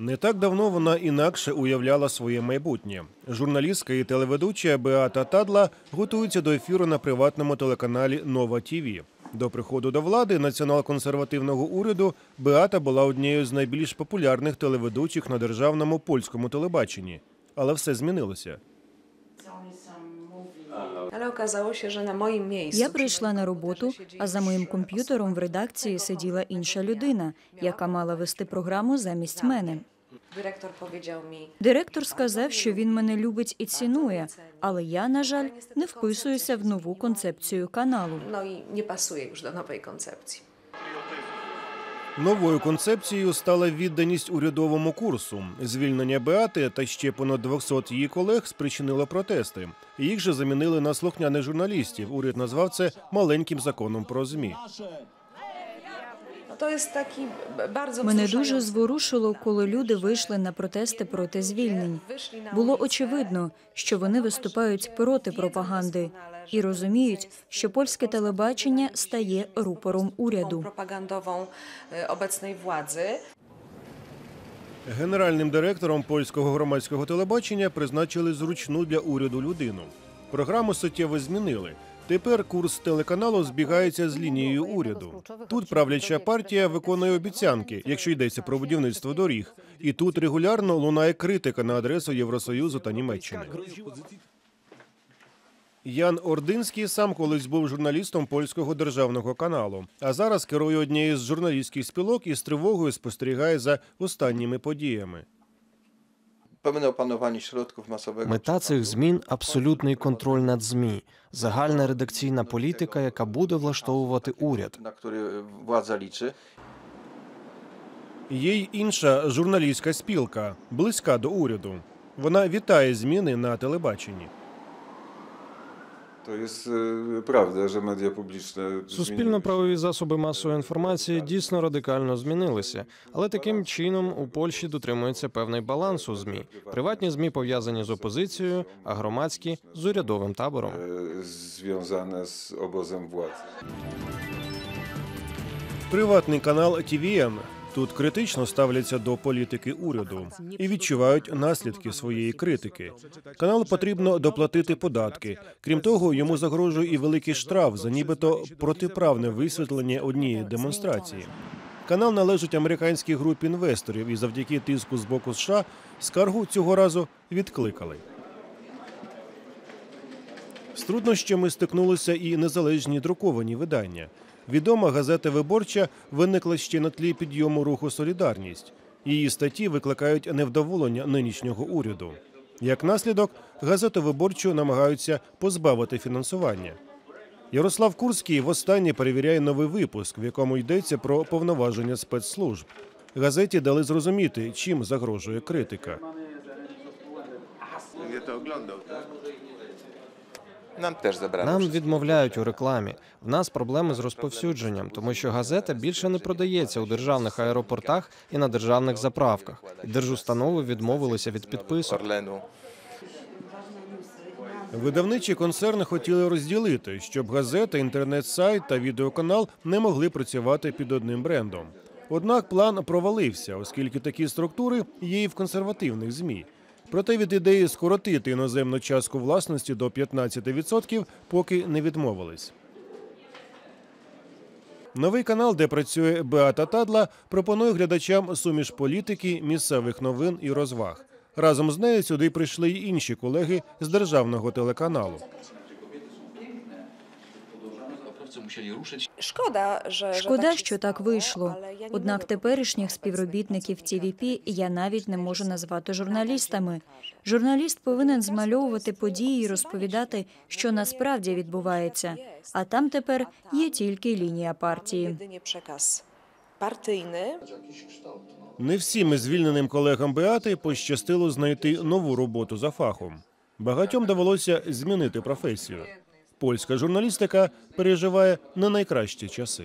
Не так давно вона інакше уявляла своє майбутнє. Журналістка і телеведуча Беата Тадла готується до ефіру на приватному телеканалі Нова Тіві. До приходу до влади націонал-консервативного уряду Беата була однією з найбільш популярних телеведучих на державному польському телебаченні. Але все змінилося. Ale okazało się, на моїм miejscu. Я прийшла на роботу, а за моїм комп'ютером в редакції сиділа інша людина, яка мала вести програму замість мене. Директор сказав, що він мене любить і цінує, але я, на жаль, не вписуюся в нову концепцію каналу. Ну і не пасує вже до нової koncepcji. Новою концепцією стала відданість урядовому курсу. Звільнення Беати та ще понад 200 її колег спричинило протести. Їх же замінили на слухняних журналістів. Уряд назвав це маленьким законом про змі. Мене дуже зворушило, коли люди вийшли на протести проти звільнень. Було очевидно, що вони виступають проти пропаганди і розуміють, що польське телебачення стає рупором уряду. obecnej. Генеральним директором польського громадського телебачення призначили зручну для уряду людину. Програму суттєво змінили. Тепер курс телеканалу збігається з лінією уряду. Тут правляча партія виконує обіцянки, якщо йдеться про будівництво доріг. І тут регулярно лунає критика на адресу Євросоюзу та Німеччини. Ян Ординський сам колись був журналістом польського державного каналу, а зараз керує однією з журналістських спілок і з тривогою спостерігає за останніми подіями. Мета цих змін абсолютний контроль над ЗМІ, загальна редакційна політика, яка буде влаштовувати уряд. na który. Є й інша журналістська спілка, близька до уряду. Вона вітає зміни на телебаченні. To jest e, prawda, że media publiczne. Суспільно-правові засоби масової інформації дійсно радикально змінилися, але таким чином у Польщі дотримується певний баланс у змі. Приватні змі пов'язані з опозицією, а громадські з урядовим табором. e, związane z obozem władzy. Приватний канал TVN тут критично ставляться до політики уряду і відчувають наслідки своєї критики. Каналу потрібно доплатити податки. Крім того, йому загрожує і великий штраф за нібито протиправне висвітлення однієї демонстрації. Канал належить американській групі інвесторів, і завдяки тиску з боку США скаргу цього разу відкликали. З труднощами стикнулися і незалежні друковані видання. Відома газета Виборча виникла ще на тлі підйому руху Солідарність. Її статті викликають невдоволення нинішнього уряду. Як наслідок, газету виборчу намагаються позбавити фінансування. Ярослав Курський востаннє перевіряє новий випуск, в якому йдеться про повноваження спецслужб. Газеті дали зрозуміти, чим загрожує критика. Nam też zabrano. Нам відмовляють у рекламі. В нас проблеми з розповсюдженням, тому що газета більше не продається у державних аеропортах і на державних заправках. Держустанови відмовилися від підписок. Видавничі концерни хотіли розділити, щоб газета, інтернет-сайт та відеоканал не могли працювати під одним брендом. Однак план провалився, оскільки такі структури є і в консервативних змі. Проте від ідеї скоротити іноземну частку власності до 15% поки не відмовились. Новий канал, де працює Беата Тадла, пропонує глядачам суміш політики, місцевих новин і розваг. Разом з нею сюди прийшли й інші колеги з державного телеканалу. Шкода, що так вийшло. Однак теперішніх співробітників TVP я навіть не можу назвати журналістами. Журналіст повинен змальовувати події і розповідати, що насправді відбувається. А там тепер є тільки лінія партії. Не всім із звільненим колегам Беати пощастило знайти нову роботу за фахом. Багатьом довелося змінити професію. Польська журналістика переживає не найкращі часи.